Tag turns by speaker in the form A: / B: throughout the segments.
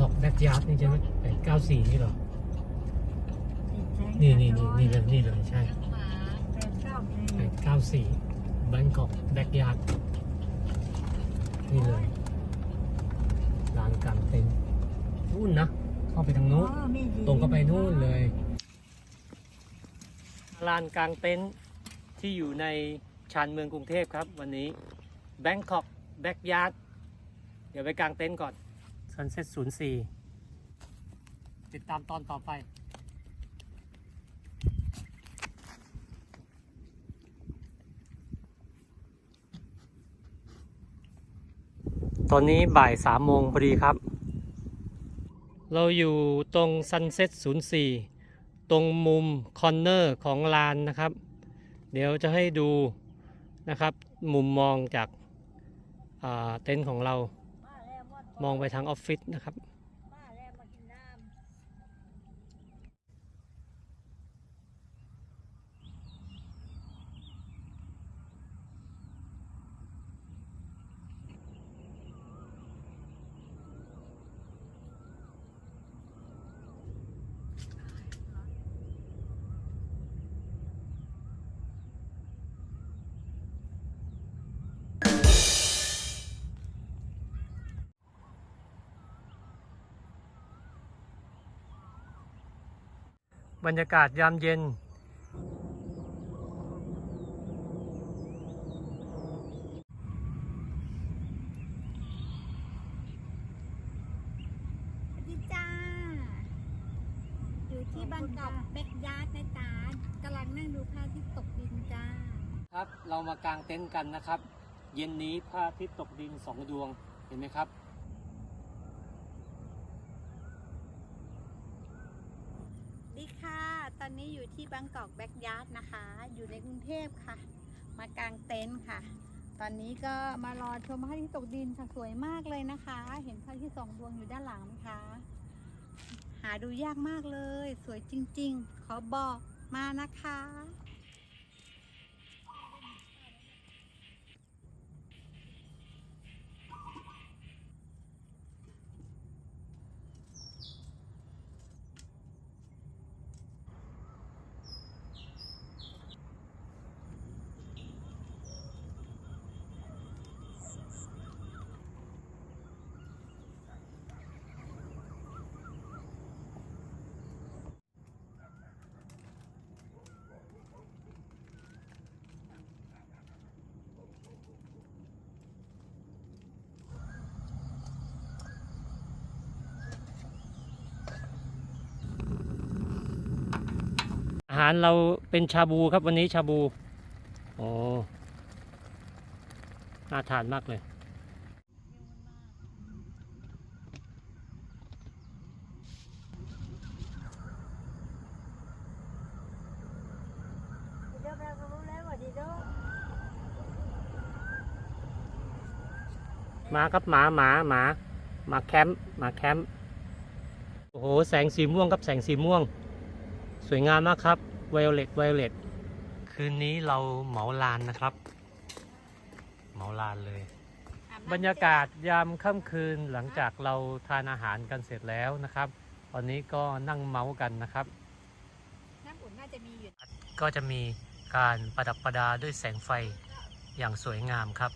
A: ยาร์ดนี่ใช่ไหมแปดเก้าสี่นี่เหรอ นี่นี่นี่นี่เลยนี่เลยใช่
B: แปดเก้าสี่
A: แปดเก้าสี่แบงกอกแบ็กยาร์ดนี่เลยลานกลางเต็นท์นู่นนะ เข้าไปทางนู้น
B: อ๋อมีดี
A: ตรงเข้าไปนู่นเลยลานกลางเต็นท์ที่อยู่ในชานเมืองกรุงเทพครับ วันนี้ Bangkok Backyard เดี๋ยวไปกลางเต็นท์ก่อน Sunset 04ติดตามตอนต่อไปตอนนี้บ่ายสามโมงพอดีครับ เราอยู่ตรง Sunset 04ตรงมุมคอนเนอร์ของลานนะครับ เดี๋ยวจะให้ดูนะครับ มุมมองจากเต็นท์ของเรา
B: ม
A: องไปทางออฟฟิศนะครับ
B: มาแล้วมากินน้ำ
A: บรรยากาศยามเย็น
C: สวัสดีจ้า อยู่ที่บางกอกเบกยาร์ดนะจ๊ะกำลังนั่งดูพระอาทิตย์ตกดินจ้า
A: ครับเรามากางเต็นท์กันนะครับ เย็นนี้พระอาทิตย์ตกดินสองดวงเห็นไหมครับ
C: ดีค่ะ ตอนนี้อยู่ที่บางกอกแบ็กยาร์ดนะคะ อยู่ในกรุงเทพค่ะ มากางเต็นท์ค่ะ ตอนนี้ก็มารอชมพระอาทิตย์ตกดินค่ะสวยมากเลยนะคะ เห็นพระอาทิตย์สองดวงอยู่ด้านหลังไหมคะ หาดูยากมากเลย สวยจริง ๆ ขอบอกมานะคะ
A: หารเราเป็นชาบูครับวันนี้ชาบู โอ้น่าทานมากเลย มาครับหมาหมาหมาหมาแคมป์หมาแคมป์โอ้โห แสงสีม่วงครับแสงสีม่วง สวยงามมากครับไวโอเลตไวโอเลตคืนนี้เราเหมาลานนะครับ เหมาลานเลย บรรยากาศยามค่ำคืนหลังจากเราทานอาหารกันเสร็จแล้วนะครับตอนนี้ก็นั่งเมาส์กันนะครับ
C: น้ำอุ่นน่าจะมีอยู่
A: ก็จะมีการประดับประดาด้วยแสงไฟอย่างสวยงามครับ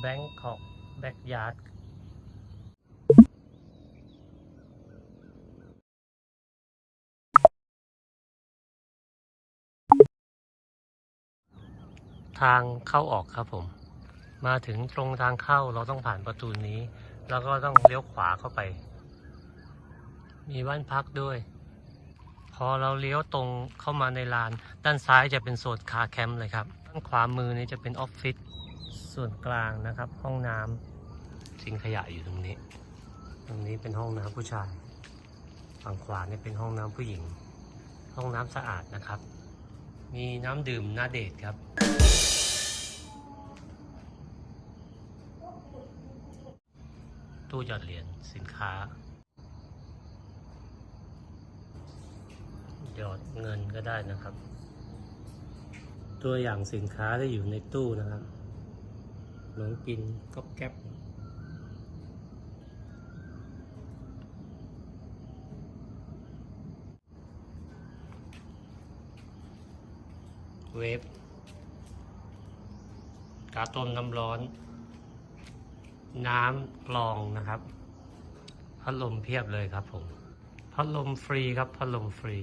A: แบงคอกแบกยาร์ดทางเข้าออกครับผม มาถึงตรงทางเข้าเราต้องผ่านประตูนี้ แล้วก็ต้องเลี้ยวขวาเข้าไป มีบ้านพักด้วย พอเราเลี้ยวตรงเข้ามาในลาน ด้านซ้ายจะเป็นโซนคาแคมป์เลยครับ ด้านขวามือนี้จะเป็นออฟฟิศ ส่วนกลางนะครับ ห้องน้ำทิ้งขยะอยู่ตรงนี้ ตรงนี้เป็นห้องน้ำผู้ชาย ฝั่งขวานี่เป็นห้องน้ำผู้หญิง ห้องน้ำสะอาดนะครับ มีน้ำดื่มนาเดทครับตู้หยอดเหรียญสินค้า หยอดเงินก็ได้นะครับ ตัวอย่างสินค้าที่อยู่ในตู้นะครับ ขนมกินก๊อบแก๊บเวฟกาต้มน้ำร้อน น้ำกรองนะครับพัดลมเพียบเลยครับผมพัดลมฟรีครับพัดลมฟรี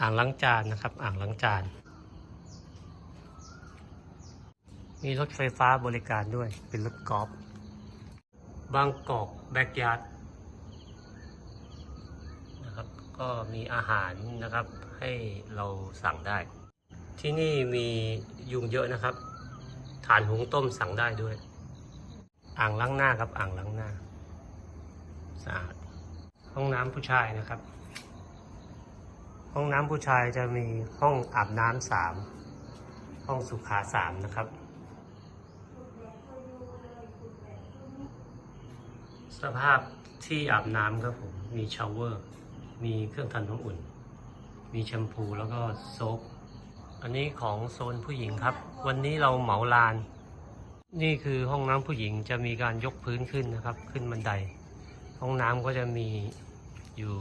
A: อ่างล้างจานนะครับ อ่างล้างจาน มีรถไฟฟ้าบริการด้วย เป็นรถกอล์ฟบางกอกแบกยาร์ดนะครับ ก็มีอาหารนะครับ ให้เราสั่งได้ ที่นี่มียุงเยอะนะครับ ฐานหุงต้มสั่งได้ด้วย อ่างล้างหน้าครับอ่างล้างหน้าสะอาด ห้องน้ำผู้ชายนะครับ ห้องน้ำผู้ชายจะมีห้องอาบน้ำสามห้องสุขาสามนะครับ สภาพที่อาบน้ำครับผม มีชาวเวอร์ มีเครื่องทำน้ำอุ่น มีแชมพูแล้วก็โซปอันนี้ของโซนผู้หญิงครับ วันนี้เราเหมาลาน นี่คือห้องน้ำผู้หญิงจะมีการยกพื้นขึ้นนะครับ ขึ้นบันได ห้องน้ำก็จะมีอยู่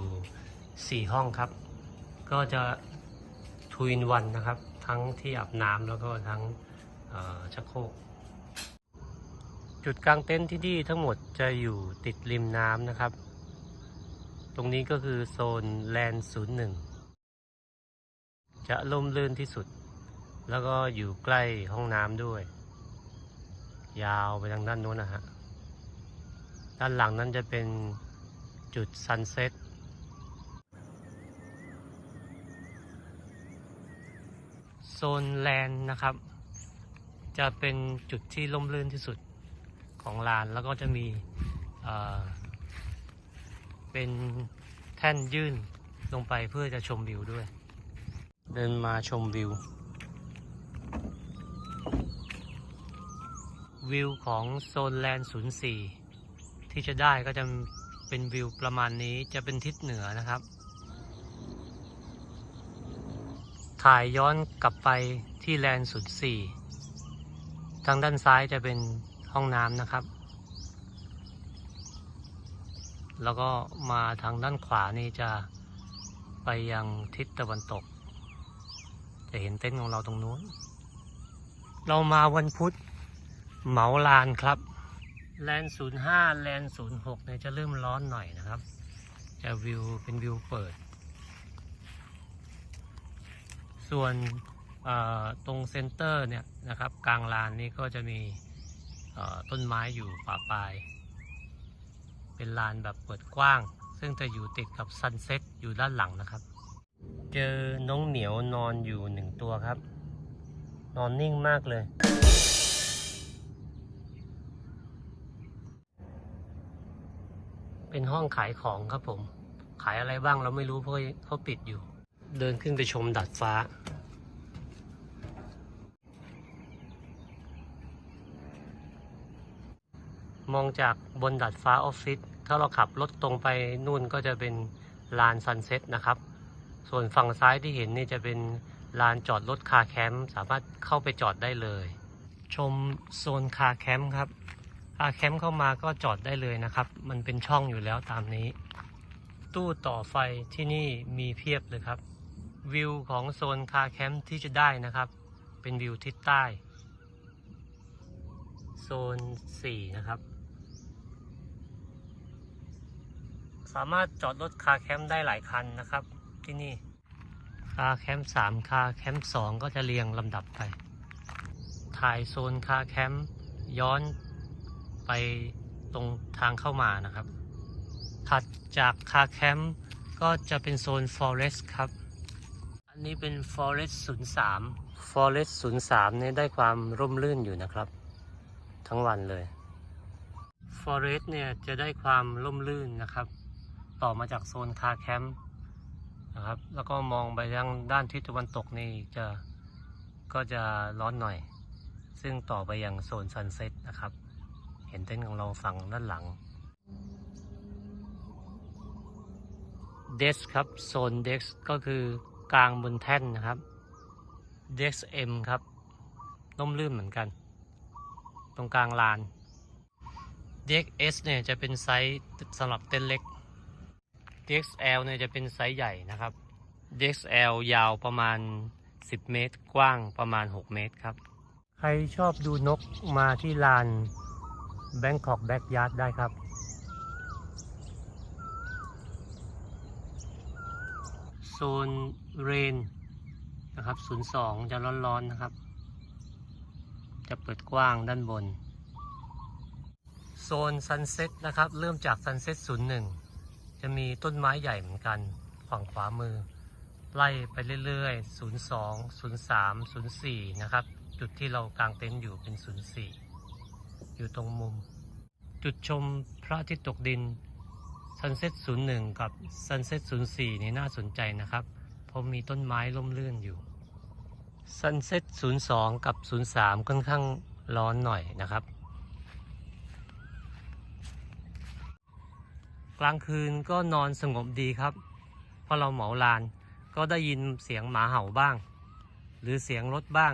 A: สี่ห้องครับ ก็จะทูอินวันนะครับ ทั้งที่อาบน้ำแล้วก็ทั้งชักโครก จุดกลางเต็นท์ที่นี่ทั้งหมดจะอยู่ติดริมน้ำนะครับ ตรงนี้ก็คือโซนแลนด์ศูนย์หนึ่งจะล่มลื่นที่สุด แล้วก็อยู่ใกล้ห้องน้ำด้วย ยาวไปทางด้านโน้นนะฮะ ด้านหลังนั้นจะเป็นจุดซันเซ็ตโซนแลนด์นะครับ จะเป็นจุดที่ล่มลื่นที่สุด ของลานแล้วก็จะมีเป็นแท่นยื่นลงไปเพื่อจะชมวิวด้วย เดินมาชมวิว วิวของโซนแลนด์04 ที่จะได้ก็จะเป็นวิวประมาณนี้จะเป็นทิศเหนือนะครับ ถ่ายย้อนกลับไปที่แลนด์04 ทางด้านซ้ายจะเป็น ห้องน้ำนะครับ แล้วก็มาทางด้านขวานี่จะไปยังทิศตะวันตก จะเห็นเต็นท์ของเราตรงนู้น เรามาวันพุธเหมาลานครับ แลนศูนย์ห้าแลนศูนย์หกเนี่ยจะเริ่มร้อนหน่อยนะครับ จะวิวเป็นวิวเปิด ส่วนตรงเซนเตอร์เนี่ยนะครับ กลางลานนี้ก็จะมี ต้นไม้อยู่ป่าปลาย เป็นลานแบบเปิดกว้าง ซึ่งจะอยู่ติดกับซันเซ็ตอยู่ด้านหลังนะครับ เจอน้องเหมียวนอนอยู่หนึ่งตัวครับ นอนนิ่งมากเลย เป็นห้องขายของครับผม ขายอะไรบ้างเราไม่รู้เพราะเขาปิดอยู่ เดินขึ้นไปชมดัดฟ้า มองจากบนดัดฟ้าออฟฟิศถ้าเราขับรถตรงไปนู่นก็จะเป็นลานซันเซ็ตนะครับ ส่วนฝั่งซ้ายที่เห็นนี่จะเป็นลานจอดรถคาแคมป์สามารถเข้าไปจอดได้เลย ชมโซนคาแคมป์ครับคาแคมป์เข้ามาก็จอดได้เลยนะครับ มันเป็นช่องอยู่แล้วตามนี้ ตู้ต่อไฟที่นี่มีเพียบเลยครับ วิวของโซนคาแคมป์ที่จะได้นะครับ เป็นวิวทิศใต้ โซน 4 นะครับ สามารถจอดรถคาแคมป์ได้หลายคันนะครับ ที่นี่คาแคมป์3คาแคมป์2ก็จะเรียงลำดับไป ถ่ายโซนคาแคมป์ย้อนไปตรงทางเข้ามานะครับ ถัดจากคาแคมป์ก็จะเป็นโซน Forest ครับ อันนี้เป็น Forest 03 Forest 03เรสต์ศูนย์สามเนี่ยได้ความร่มรื่นอยู่นะครับ ทั้งวันเลย Forest เนี่ยจะได้ความร่มรื่นนะครับ ต่อมาจากโซนคาแคมป์นะครับ แล้วก็มองไปยังด้านทิศตะวันตกนี่จะก็จะร้อนหน่อย ซึ่งต่อไปยังโซนซันเซ็ตนะครับ เห็นเต็นท์ของเราฝั่งด้านหลังเดสครับโซนเดสก็คือกลางบนแท่นนะครับเดสเอ็มครับร่มรื่นเหมือนกัน ตรงกลางลาน DXS เนี่ยจะเป็นไซส์สำหรับเต็นท์เล็ก DXL เนี่ยจะเป็นไซส์ใหญ่นะครับ DXL ยาวประมาณ 10 เมตร กว้างประมาณ 6 เมตรครับ ใครชอบดูนกมาที่ลาน Bangkok Backyard ได้ครับ โซนเรนนะครับ 02 จะร้อนๆนะครับ จะเปิดกว้างด้านบน โซนซันเซ็ตนะครับ เริ่มจากซันเซ็ต01 จะมีต้นไม้ใหญ่เหมือนกันฝั่งขวามือ ไล่ไปเรื่อยๆ 02 03 04 นะครับ จุดที่เรากางเต็นท์อยู่เป็น 04 อยู่ตรงมุม จุดชมพระอาทิตย์ตกดิน Sunset 01 กับ Sunset 04 นี่น่าสนใจนะครับ เพราะมีต้นไม้ร่มรื่นอยู่ Sunset 02 กับ 03 ค่อนข้างร้อนหน่อยนะครับ กลางคืนก็นอนสงบดีครับ เพราะเราเหมาลานก็ได้ยินเสียงหมาเห่าบ้าง หรือเสียงรถบ้าง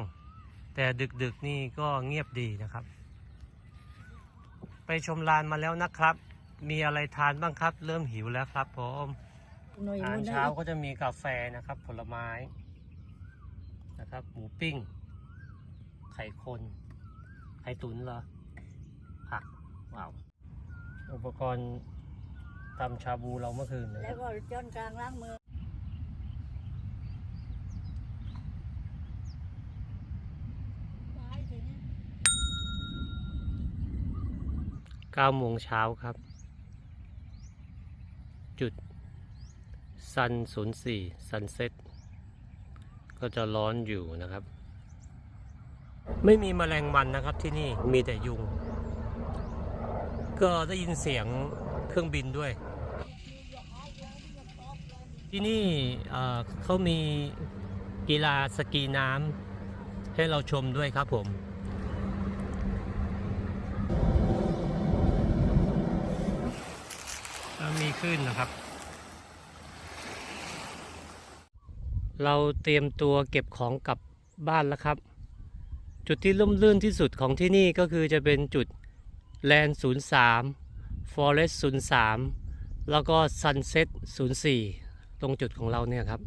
A: แต่ดึกๆนี่ก็เงียบดีนะครับ ไปชมลานมาแล้วนะครับ มีอะไรทานบ้างครับ เริ่มหิวแล้วครับผม
B: หน่วย
A: อาหาร
B: มุน
A: เช้าก็จะมีกาแฟนะครับ ผลไม้นะครับ หมูปิ้ง ไข่คน ไข่ตุ๋นเหรอผักว้าวอุปกรณ์ ทำชาบูเราเมื่อคืนนะค
B: แล้
A: รั
B: ว
A: บ
B: ก็จนกลางล้างมือไม้ถึง
A: 9โมงเช้าครับ จุดซัน04ซันเซ็ตก็จะร้อนอยู่นะครับ ไม่มีแมลงวันนะครับที่นี่มีแต่ยุง ก็ได้ยินเสียงเครื่องบินด้วย ที่นี่เขามีกีฬาสกีน้ำให้เราชมด้วยครับผม มีขึ้นนะครับ เราเตรียมตัวเก็บของกลับบ้านแล้วครับ จุดที่ล่มลื่นที่สุดของที่นี่ก็คือจะเป็นจุดแลนด์03 Forest 03 แล้วก็ Sunset 04 ตรงจุดของเราเนี่ยครับ